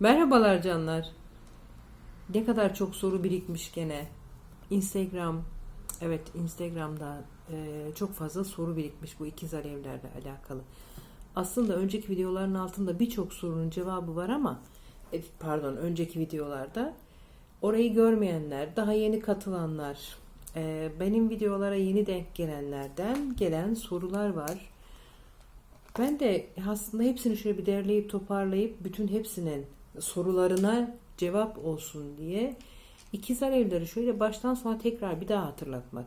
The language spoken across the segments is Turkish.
Merhabalar canlar. Ne kadar çok soru birikmiş gene. Instagram, evet Instagram'da e, çok fazla soru birikmiş bu ikiz alevlerle alakalı. Aslında önceki videoların altında birçok sorunun cevabı var ama e, pardon önceki videolarda orayı görmeyenler, daha yeni katılanlar, e, benim videolara yeni denk gelenlerden gelen sorular var. Ben de aslında hepsini şöyle bir derleyip toparlayıp bütün hepsinin sorularına cevap olsun diye ikiz alevleri şöyle baştan sona tekrar bir daha hatırlatmak.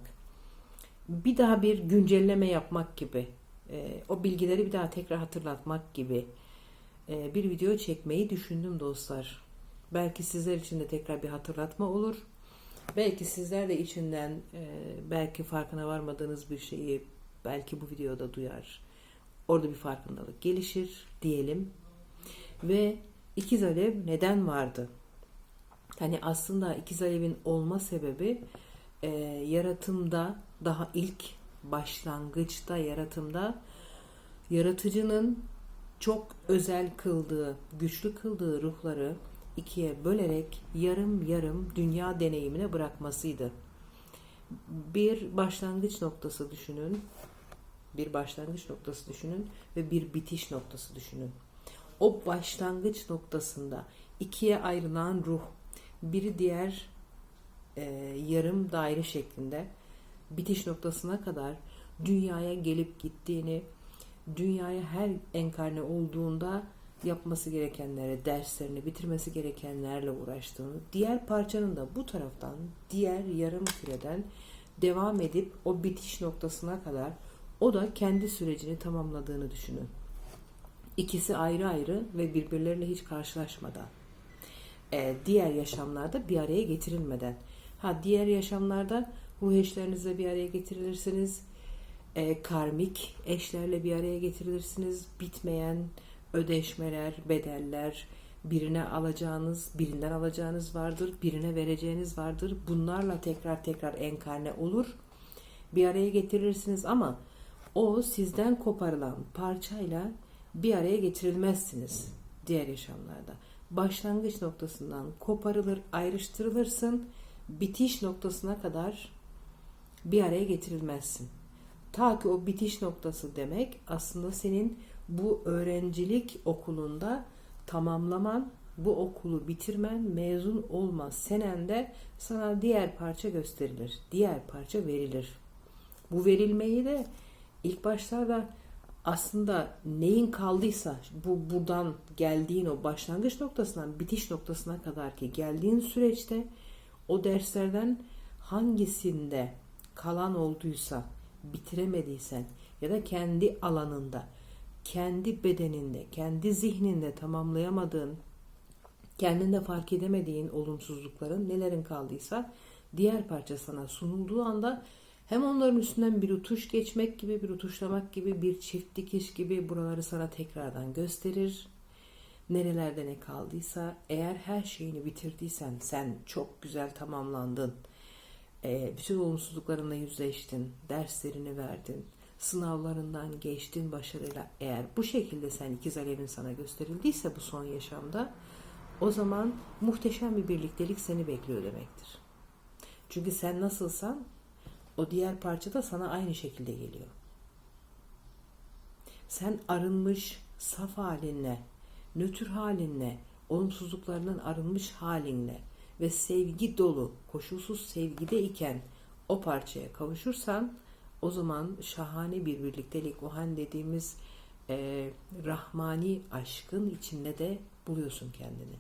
Bir daha bir güncelleme yapmak gibi. e, o bilgileri bir daha tekrar hatırlatmak gibi e, bir video çekmeyi düşündüm dostlar. Belki sizler için de tekrar bir hatırlatma olur. Belki sizler de içinden e, belki farkına varmadığınız bir şeyi belki bu videoda duyar. Orada bir farkındalık gelişir diyelim. Ve ikiz alev neden vardı? Hani aslında ikiz alevin olma sebebi e, yaratımda daha ilk başlangıçta yaratımda yaratıcının çok özel kıldığı, güçlü kıldığı ruhları ikiye bölerek yarım yarım dünya deneyimine bırakmasıydı. Bir başlangıç noktası düşünün. Bir başlangıç noktası düşünün ve bir bitiş noktası düşünün. O başlangıç noktasında ikiye ayrılan ruh, biri diğer e, yarım daire şeklinde bitiş noktasına kadar dünyaya gelip gittiğini, dünyaya her enkarne olduğunda yapması gerekenlere, derslerini bitirmesi gerekenlerle uğraştığını, diğer parçanın da bu taraftan, diğer yarım küreden devam edip o bitiş noktasına kadar o da kendi sürecini tamamladığını düşünün. İkisi ayrı ayrı ve birbirleriyle hiç karşılaşmadan. Ee, diğer yaşamlarda bir araya getirilmeden. Ha diğer yaşamlarda ruh eşlerinizle bir araya getirilirsiniz. Ee, karmik eşlerle bir araya getirilirsiniz. Bitmeyen ödeşmeler, bedeller, birine alacağınız, birinden alacağınız vardır, birine vereceğiniz vardır. Bunlarla tekrar tekrar enkarne olur. Bir araya getirirsiniz ama o sizden koparılan parçayla bir araya getirilmezsiniz diğer yaşamlarda. Başlangıç noktasından koparılır, ayrıştırılırsın, bitiş noktasına kadar bir araya getirilmezsin. Ta ki o bitiş noktası demek aslında senin bu öğrencilik okulunda tamamlaman, bu okulu bitirmen, mezun olma senende sana diğer parça gösterilir, diğer parça verilir. Bu verilmeyi de ilk başlarda aslında neyin kaldıysa bu buradan geldiğin o başlangıç noktasından bitiş noktasına kadar ki geldiğin süreçte o derslerden hangisinde kalan olduysa bitiremediysen ya da kendi alanında, kendi bedeninde, kendi zihninde tamamlayamadığın, kendinde fark edemediğin olumsuzlukların nelerin kaldıysa diğer parça sana sunulduğu anda hem onların üstünden bir utuş geçmek gibi, bir utuşlamak gibi, bir çift dikiş gibi buraları sana tekrardan gösterir. Nerelerde ne kaldıysa, eğer her şeyini bitirdiysen, sen çok güzel tamamlandın. Ee, bütün olumsuzluklarınla yüzleştin, derslerini verdin, sınavlarından geçtin başarıyla. Eğer bu şekilde sen ikiz alevin sana gösterildiyse bu son yaşamda, o zaman muhteşem bir birliktelik seni bekliyor demektir. Çünkü sen nasılsan o diğer parça da sana aynı şekilde geliyor. Sen arınmış, saf halinle, nötr halinle, olumsuzluklarından arınmış halinle ve sevgi dolu, koşulsuz sevgide iken o parçaya kavuşursan o zaman şahane bir birliktelik, o hani dediğimiz e, rahmani aşkın içinde de buluyorsun kendini.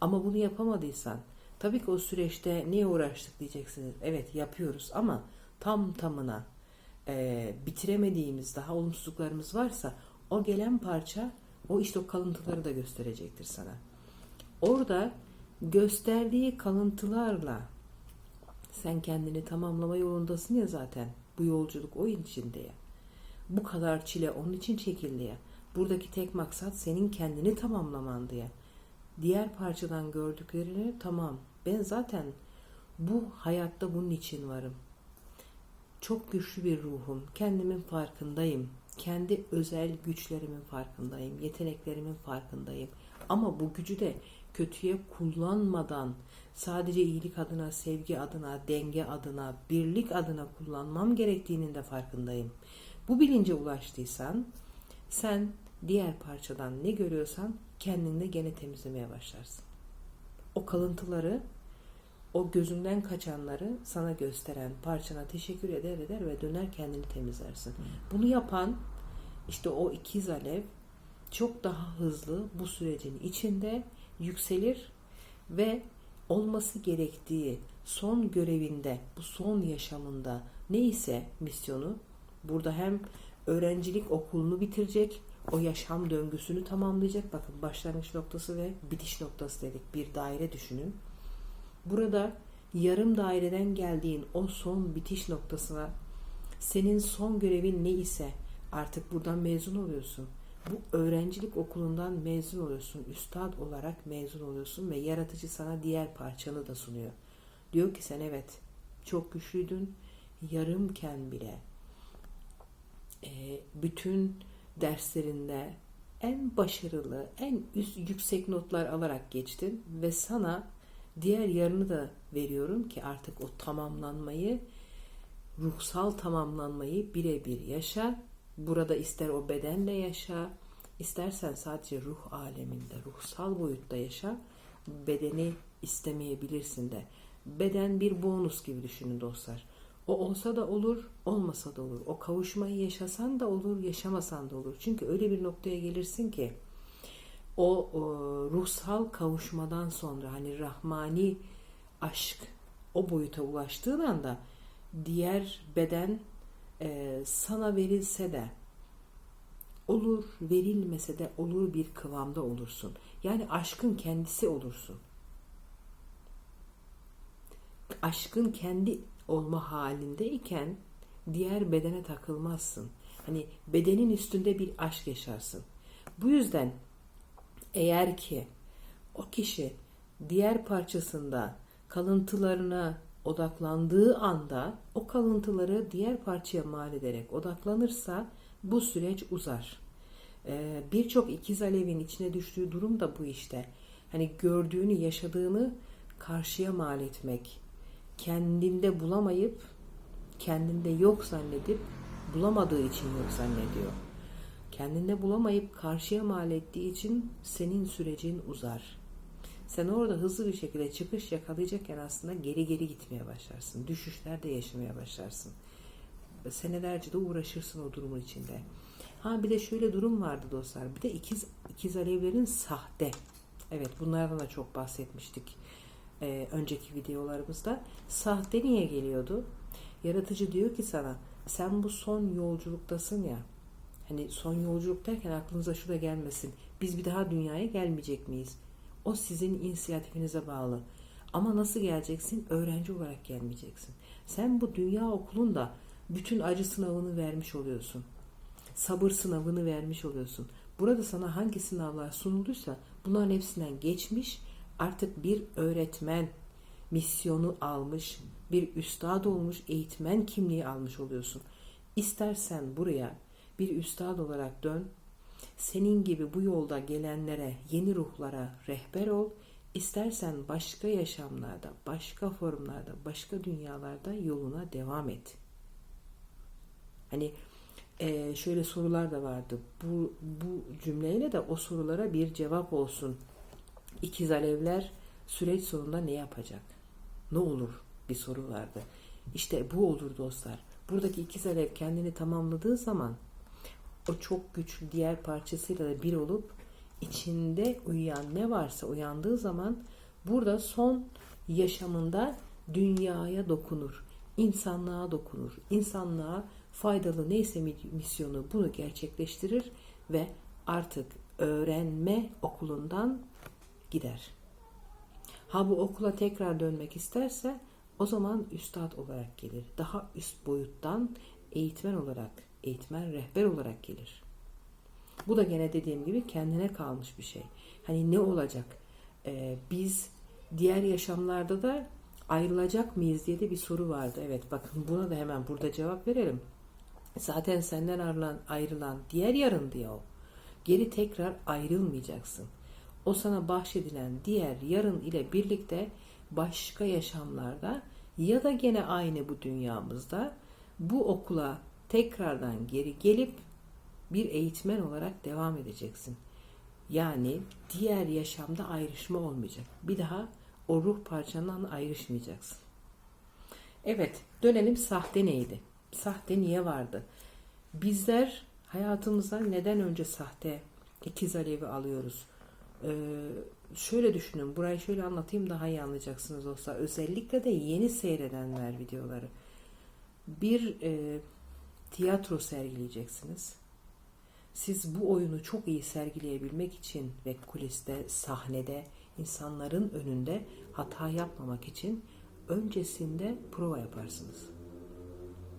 Ama bunu yapamadıysan, Tabii ki o süreçte niye uğraştık diyeceksiniz. Evet yapıyoruz ama tam tamına e, bitiremediğimiz daha olumsuzluklarımız varsa o gelen parça o işte o kalıntıları da gösterecektir sana. Orada gösterdiği kalıntılarla sen kendini tamamlama yolundasın ya zaten. Bu yolculuk o içinde ya. Bu kadar çile onun için çekildi ya. Buradaki tek maksat senin kendini tamamlaman diye diğer parçadan gördüklerini tamam ben zaten bu hayatta bunun için varım. Çok güçlü bir ruhum. Kendimin farkındayım. Kendi özel güçlerimin farkındayım, yeteneklerimin farkındayım. Ama bu gücü de kötüye kullanmadan sadece iyilik adına, sevgi adına, denge adına, birlik adına kullanmam gerektiğinin de farkındayım. Bu bilince ulaştıysan sen diğer parçadan ne görüyorsan kendinde gene temizlemeye başlarsın. O kalıntıları, o gözünden kaçanları sana gösteren parçana teşekkür eder eder ve döner kendini temizlersin. Bunu yapan işte o ikiz alev çok daha hızlı bu sürecin içinde yükselir ve olması gerektiği son görevinde, bu son yaşamında neyse misyonu burada hem öğrencilik okulunu bitirecek, o yaşam döngüsünü tamamlayacak. Bakın başlangıç noktası ve bitiş noktası dedik. Bir daire düşünün. Burada yarım daireden geldiğin o son bitiş noktasına senin son görevin ne ise artık buradan mezun oluyorsun. Bu öğrencilik okulundan mezun oluyorsun. Üstad olarak mezun oluyorsun ve yaratıcı sana diğer parçanı da sunuyor. Diyor ki sen evet çok güçlüydün. Yarımken bile bütün derslerinde en başarılı, en üst, yüksek notlar alarak geçtin ve sana diğer yarını da veriyorum ki artık o tamamlanmayı, ruhsal tamamlanmayı birebir yaşa. Burada ister o bedenle yaşa, istersen sadece ruh aleminde, ruhsal boyutta yaşa. Bedeni istemeyebilirsin de. Beden bir bonus gibi düşünün dostlar. O olsa da olur, olmasa da olur. O kavuşmayı yaşasan da olur, yaşamasan da olur. Çünkü öyle bir noktaya gelirsin ki o, o ruhsal kavuşmadan sonra hani rahmani aşk o boyuta ulaştığın anda diğer beden e, sana verilse de olur, verilmese de olur bir kıvamda olursun. Yani aşkın kendisi olursun. Aşkın kendi olma halindeyken diğer bedene takılmazsın. Hani bedenin üstünde bir aşk yaşarsın. Bu yüzden eğer ki o kişi diğer parçasında kalıntılarına odaklandığı anda o kalıntıları diğer parçaya mal ederek odaklanırsa bu süreç uzar. Ee, Birçok ikiz alevin içine düştüğü durum da bu işte. Hani gördüğünü, yaşadığını karşıya mal etmek, kendinde bulamayıp kendinde yok zannedip bulamadığı için yok zannediyor. Kendinde bulamayıp karşıya mal ettiği için senin sürecin uzar. Sen orada hızlı bir şekilde çıkış yakalayacakken aslında geri geri gitmeye başlarsın. Düşüşler de yaşamaya başlarsın. Senelerce de uğraşırsın o durumun içinde. Ha bir de şöyle durum vardı dostlar. Bir de ikiz, ikiz alevlerin sahte. Evet bunlardan da çok bahsetmiştik e, önceki videolarımızda. Sahte niye geliyordu? Yaratıcı diyor ki sana sen bu son yolculuktasın ya. Hani son yolculuk derken aklınıza şu da gelmesin. Biz bir daha dünyaya gelmeyecek miyiz? O sizin inisiyatifinize bağlı. Ama nasıl geleceksin? Öğrenci olarak gelmeyeceksin. Sen bu dünya okulunda bütün acı sınavını vermiş oluyorsun. Sabır sınavını vermiş oluyorsun. Burada sana hangi sınavlar sunulduysa bunların hepsinden geçmiş artık bir öğretmen misyonu almış, bir üstad olmuş, eğitmen kimliği almış oluyorsun. İstersen buraya bir üstad olarak dön, senin gibi bu yolda gelenlere, yeni ruhlara rehber ol, istersen başka yaşamlarda, başka formlarda, başka dünyalarda yoluna devam et. Hani e, şöyle sorular da vardı. Bu, bu cümleyle de o sorulara bir cevap olsun İkiz alevler süreç sonunda ne yapacak? Ne olur? Bir soru vardı. İşte bu olur dostlar. Buradaki ikiz alev kendini tamamladığı zaman o çok güçlü diğer parçasıyla da bir olup içinde uyuyan ne varsa uyandığı zaman burada son yaşamında dünyaya dokunur. insanlığa dokunur. insanlığa faydalı neyse misyonu bunu gerçekleştirir ve artık öğrenme okulundan gider. Ha bu okula tekrar dönmek isterse o zaman üstad olarak gelir. Daha üst boyuttan eğitmen olarak, eğitmen rehber olarak gelir. Bu da gene dediğim gibi kendine kalmış bir şey. Hani ne olacak? Ee, biz diğer yaşamlarda da ayrılacak mıyız diye de bir soru vardı. Evet bakın buna da hemen burada cevap verelim. Zaten senden ayrılan, ayrılan diğer yarın diye o. Geri tekrar ayrılmayacaksın. O sana bahşedilen diğer yarın ile birlikte başka yaşamlarda ya da gene aynı bu dünyamızda bu okula tekrardan geri gelip bir eğitmen olarak devam edeceksin. Yani diğer yaşamda ayrışma olmayacak. Bir daha o ruh parçandan ayrışmayacaksın. Evet, dönelim sahte neydi? Sahte niye vardı? Bizler hayatımıza neden önce sahte ikiz alevi alıyoruz? Ee, şöyle düşünün, burayı şöyle anlatayım daha iyi anlayacaksınız olsa. Özellikle de yeni seyredenler videoları. Bir e, tiyatro sergileyeceksiniz. Siz bu oyunu çok iyi sergileyebilmek için ve kuliste, sahnede, insanların önünde hata yapmamak için öncesinde prova yaparsınız.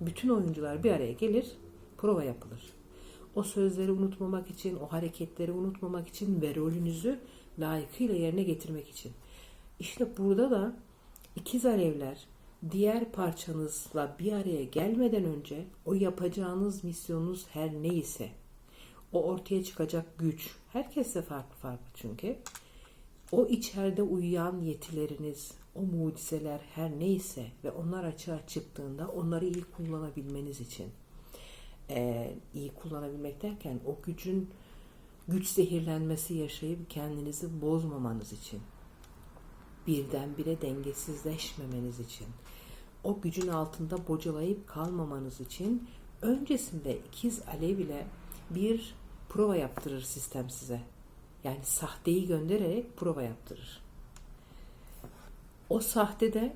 Bütün oyuncular bir araya gelir, prova yapılır. O sözleri unutmamak için, o hareketleri unutmamak için ve rolünüzü layıkıyla yerine getirmek için. İşte burada da ikiz alevler diğer parçanızla bir araya gelmeden önce o yapacağınız misyonunuz her neyse o ortaya çıkacak güç herkeste farklı farklı çünkü o içeride uyuyan yetileriniz o mucizeler her neyse ve onlar açığa çıktığında onları iyi kullanabilmeniz için ee, iyi kullanabilmek derken o gücün güç zehirlenmesi yaşayıp kendinizi bozmamanız için birdenbire dengesizleşmemeniz için o gücün altında bocalayıp kalmamanız için öncesinde ikiz alev ile bir prova yaptırır sistem size. Yani sahteyi göndererek prova yaptırır. O sahtede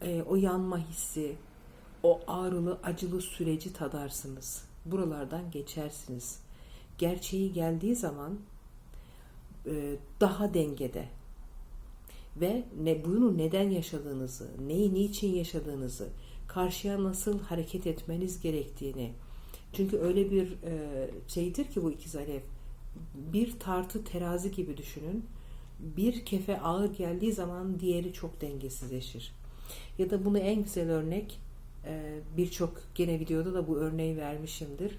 e, o yanma hissi, o ağrılı, acılı süreci tadarsınız. Buralardan geçersiniz. Gerçeği geldiği zaman e, daha dengede ve ne bunu neden yaşadığınızı, neyi niçin yaşadığınızı, karşıya nasıl hareket etmeniz gerektiğini. Çünkü öyle bir e, şeydir ki bu ikiz alev. Bir tartı terazi gibi düşünün. Bir kefe ağır geldiği zaman diğeri çok dengesizleşir. Ya da bunu en güzel örnek birçok gene videoda da bu örneği vermişimdir.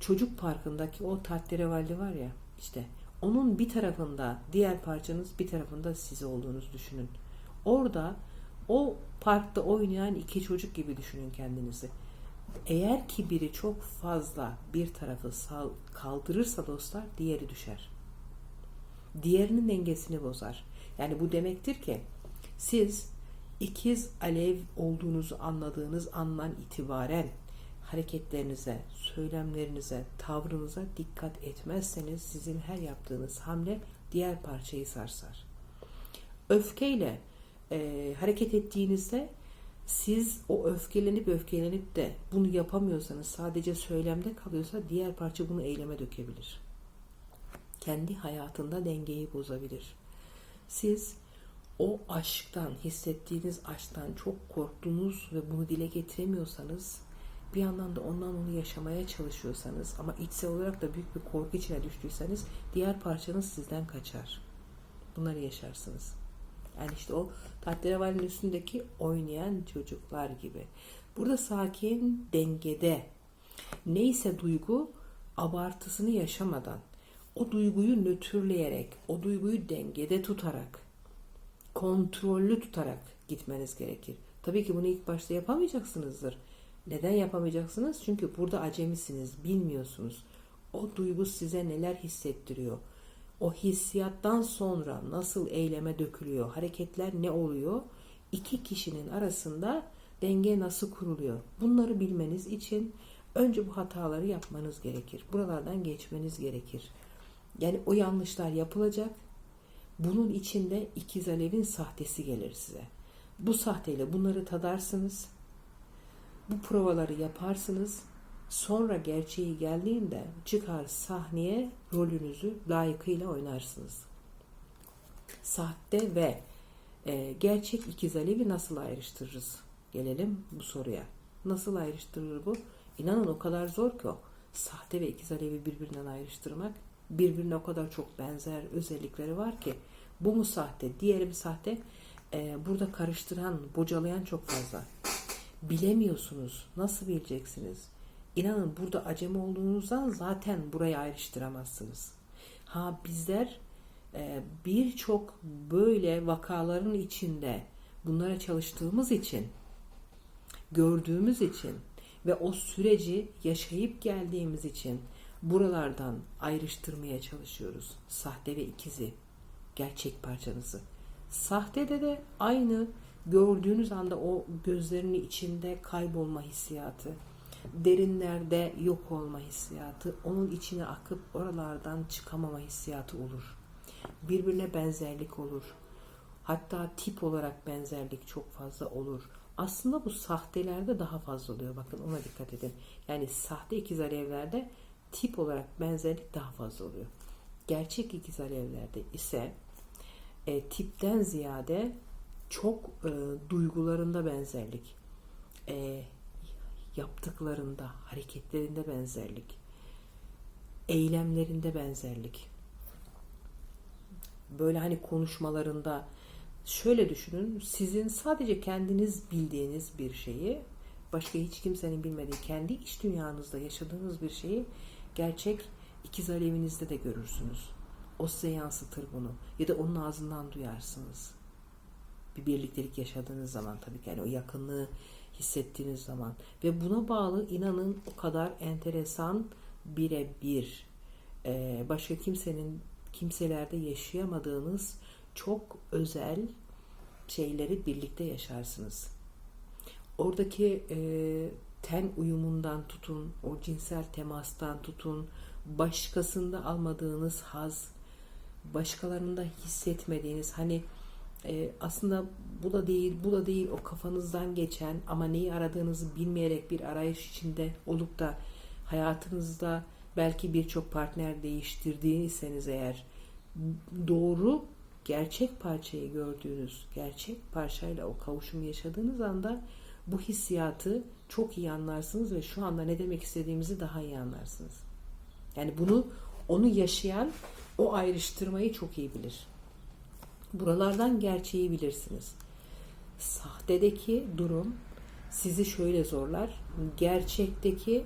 Çocuk parkındaki o tahterevalli var ya işte onun bir tarafında diğer parçanız bir tarafında siz olduğunuzu düşünün. Orada o parkta oynayan iki çocuk gibi düşünün kendinizi. Eğer ki biri çok fazla bir tarafı sal, kaldırırsa dostlar diğeri düşer. Diğerinin dengesini bozar. Yani bu demektir ki siz ikiz alev olduğunuzu anladığınız andan itibaren hareketlerinize, söylemlerinize, tavrınıza dikkat etmezseniz sizin her yaptığınız hamle diğer parçayı sarsar. Öfkeyle e, hareket ettiğinizde siz o öfkelenip öfkelenip de bunu yapamıyorsanız sadece söylemde kalıyorsa diğer parça bunu eyleme dökebilir. Kendi hayatında dengeyi bozabilir. Siz o aşktan, hissettiğiniz aşktan çok korktunuz ve bunu dile getiremiyorsanız bir yandan da ondan onu yaşamaya çalışıyorsanız ama içsel olarak da büyük bir korku içine düştüyseniz diğer parçanız sizden kaçar. Bunları yaşarsınız. Yani işte o tahterevalinin üstündeki oynayan çocuklar gibi. Burada sakin, dengede. Neyse duygu abartısını yaşamadan, o duyguyu nötrleyerek, o duyguyu dengede tutarak, kontrollü tutarak gitmeniz gerekir. Tabii ki bunu ilk başta yapamayacaksınızdır. Neden yapamayacaksınız? Çünkü burada acemisiniz, bilmiyorsunuz. O duygu size neler hissettiriyor? O hissiyattan sonra nasıl eyleme dökülüyor? Hareketler ne oluyor? İki kişinin arasında denge nasıl kuruluyor? Bunları bilmeniz için önce bu hataları yapmanız gerekir. Buralardan geçmeniz gerekir. Yani o yanlışlar yapılacak. Bunun içinde ikiz alevin sahtesi gelir size. Bu sahteyle bunları tadarsınız bu provaları yaparsınız. Sonra gerçeği geldiğinde çıkar sahneye rolünüzü layıkıyla oynarsınız. Sahte ve e, gerçek ikiz alevi nasıl ayrıştırırız? Gelelim bu soruya. Nasıl ayrıştırılır bu? İnanın o kadar zor ki o. Sahte ve ikiz alevi birbirinden ayrıştırmak. Birbirine o kadar çok benzer özellikleri var ki. Bu mu sahte, diğeri mi sahte? Ee, burada karıştıran, bocalayan çok fazla bilemiyorsunuz. Nasıl bileceksiniz? İnanın burada acemi olduğunuzdan zaten burayı ayrıştıramazsınız. Ha bizler e, birçok böyle vakaların içinde bunlara çalıştığımız için, gördüğümüz için ve o süreci yaşayıp geldiğimiz için buralardan ayrıştırmaya çalışıyoruz. Sahte ve ikizi, gerçek parçanızı. Sahtede de aynı gördüğünüz anda o gözlerinin içinde kaybolma hissiyatı, derinlerde yok olma hissiyatı, onun içine akıp oralardan çıkamama hissiyatı olur. Birbirine benzerlik olur. Hatta tip olarak benzerlik çok fazla olur. Aslında bu sahtelerde daha fazla oluyor. Bakın ona dikkat edin. Yani sahte ikiz alevlerde tip olarak benzerlik daha fazla oluyor. Gerçek ikiz alevlerde ise e, tipten ziyade çok e, duygularında benzerlik, e, yaptıklarında, hareketlerinde benzerlik, eylemlerinde benzerlik. Böyle hani konuşmalarında şöyle düşünün, sizin sadece kendiniz bildiğiniz bir şeyi, başka hiç kimsenin bilmediği, kendi iç dünyanızda yaşadığınız bir şeyi gerçek ikiz alevinizde de görürsünüz. O size yansıtır bunu ya da onun ağzından duyarsınız bir birliktelik yaşadığınız zaman tabii ki yani o yakınlığı hissettiğiniz zaman ve buna bağlı inanın o kadar enteresan birebir e, başka kimsenin kimselerde yaşayamadığınız çok özel şeyleri birlikte yaşarsınız. Oradaki e, ten uyumundan tutun, o cinsel temastan tutun, başkasında almadığınız haz, başkalarında hissetmediğiniz hani e, aslında bu da değil, bu da değil o kafanızdan geçen ama neyi aradığınızı bilmeyerek bir arayış içinde olup da hayatınızda belki birçok partner değiştirdiyseniz eğer doğru gerçek parçayı gördüğünüz, gerçek parçayla o kavuşumu yaşadığınız anda bu hissiyatı çok iyi anlarsınız ve şu anda ne demek istediğimizi daha iyi anlarsınız. Yani bunu onu yaşayan o ayrıştırmayı çok iyi bilir. Buralardan gerçeği bilirsiniz. Sahtedeki durum sizi şöyle zorlar. Gerçekteki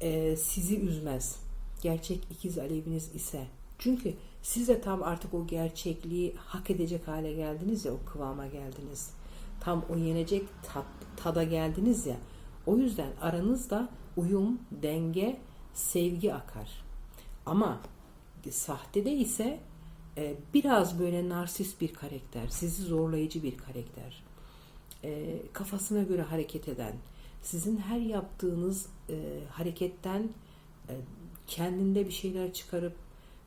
e, sizi üzmez. Gerçek ikiz aleviniz ise. Çünkü siz de tam artık o gerçekliği hak edecek hale geldiniz ya, o kıvama geldiniz. Tam o yenecek tat, tada geldiniz ya. O yüzden aranızda uyum, denge, sevgi akar. Ama sahtede ise e, biraz böyle narsist bir karakter, sizi zorlayıcı bir karakter, e, kafasına göre hareket eden, sizin her yaptığınız e, hareketten e, kendinde bir şeyler çıkarıp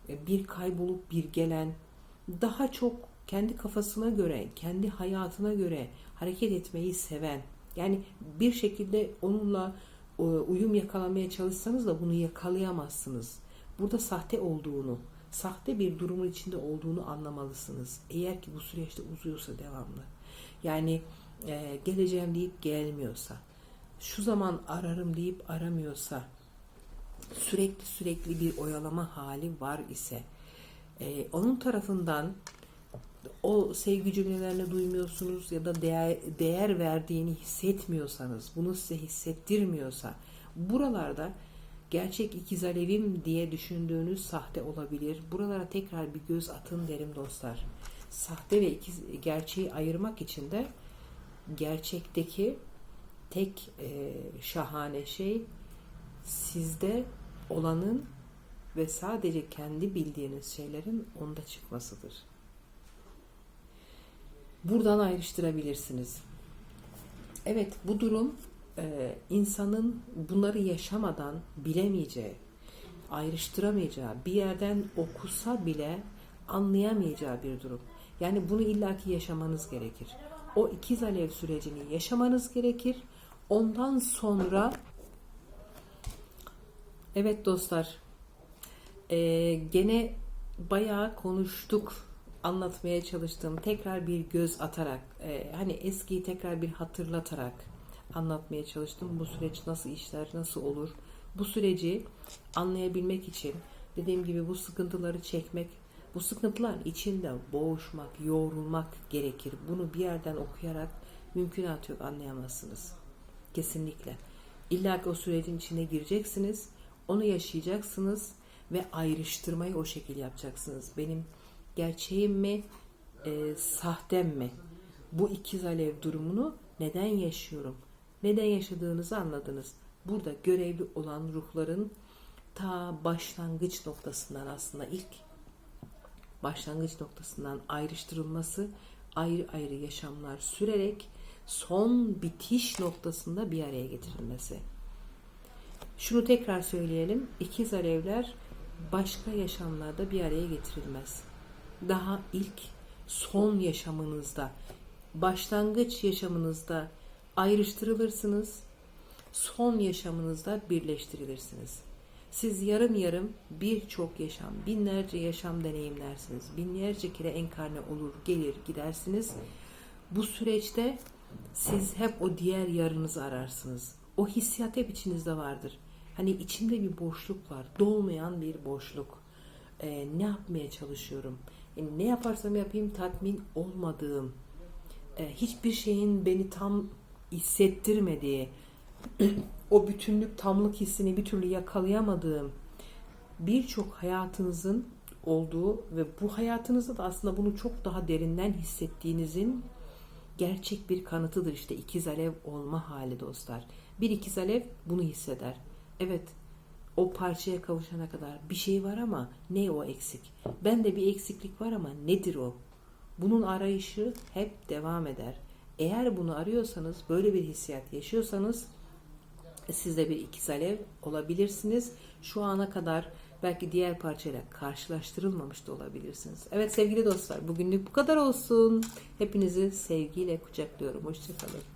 e, bir kaybolup bir gelen, daha çok kendi kafasına göre, kendi hayatına göre hareket etmeyi seven, yani bir şekilde onunla uyum yakalamaya çalışsanız da bunu yakalayamazsınız. Burada sahte olduğunu, sahte bir durumun içinde olduğunu anlamalısınız. Eğer ki bu süreçte uzuyorsa devamlı. Yani e, geleceğim deyip gelmiyorsa, şu zaman ararım deyip aramıyorsa, sürekli sürekli bir oyalama hali var ise, e, onun tarafından o sevgi cümlelerini duymuyorsunuz ya da değer, değer verdiğini hissetmiyorsanız, bunu size hissettirmiyorsa, buralarda gerçek ikiz alevim diye düşündüğünüz sahte olabilir. Buralara tekrar bir göz atın derim dostlar. Sahte ve ikiz, gerçeği ayırmak için de gerçekteki tek e, şahane şey sizde olanın ve sadece kendi bildiğiniz şeylerin onda çıkmasıdır. Buradan ayrıştırabilirsiniz. Evet bu durum e, insanın bunları yaşamadan bilemeyeceği, ayrıştıramayacağı, bir yerden okusa bile anlayamayacağı bir durum. Yani bunu illaki yaşamanız gerekir. O ikiz alev sürecini yaşamanız gerekir. Ondan sonra evet dostlar e, gene bayağı konuştuk anlatmaya çalıştım. Tekrar bir göz atarak e, hani eskiyi tekrar bir hatırlatarak anlatmaya çalıştım. Bu süreç nasıl işler, nasıl olur? Bu süreci anlayabilmek için dediğim gibi bu sıkıntıları çekmek, bu sıkıntılar içinde boğuşmak, yoğrulmak gerekir. Bunu bir yerden okuyarak mümkünat yok anlayamazsınız. Kesinlikle. İlla ki o sürecin içine gireceksiniz. Onu yaşayacaksınız ve ayrıştırmayı o şekilde yapacaksınız. Benim gerçeğim mi, e, sahtem mi? Bu ikiz alev durumunu neden yaşıyorum? Neden yaşadığınızı anladınız. Burada görevli olan ruhların ta başlangıç noktasından aslında ilk başlangıç noktasından ayrıştırılması, ayrı ayrı yaşamlar sürerek son bitiş noktasında bir araya getirilmesi. Şunu tekrar söyleyelim. İkiz alevler başka yaşamlarda bir araya getirilmez. Daha ilk son yaşamınızda, başlangıç yaşamınızda ayrıştırılırsınız. Son yaşamınızda birleştirilirsiniz. Siz yarım yarım birçok yaşam, binlerce yaşam deneyimlersiniz. Binlerce kere enkarne olur, gelir, gidersiniz. Bu süreçte siz hep o diğer yarınızı ararsınız. O hissiyat hep içinizde vardır. Hani içimde bir boşluk var, dolmayan bir boşluk. Ee, ne yapmaya çalışıyorum? Yani ne yaparsam yapayım tatmin olmadığım, e, hiçbir şeyin beni tam hissettirmediği, o bütünlük, tamlık hissini bir türlü yakalayamadığım birçok hayatınızın olduğu ve bu hayatınızda da aslında bunu çok daha derinden hissettiğinizin gerçek bir kanıtıdır işte ikiz alev olma hali dostlar. Bir ikiz alev bunu hisseder. Evet o parçaya kavuşana kadar bir şey var ama ne o eksik? Ben de bir eksiklik var ama nedir o? Bunun arayışı hep devam eder. Eğer bunu arıyorsanız, böyle bir hissiyat yaşıyorsanız siz de bir ikiz alev olabilirsiniz. Şu ana kadar belki diğer parçayla karşılaştırılmamış da olabilirsiniz. Evet sevgili dostlar bugünlük bu kadar olsun. Hepinizi sevgiyle kucaklıyorum. Hoşçakalın.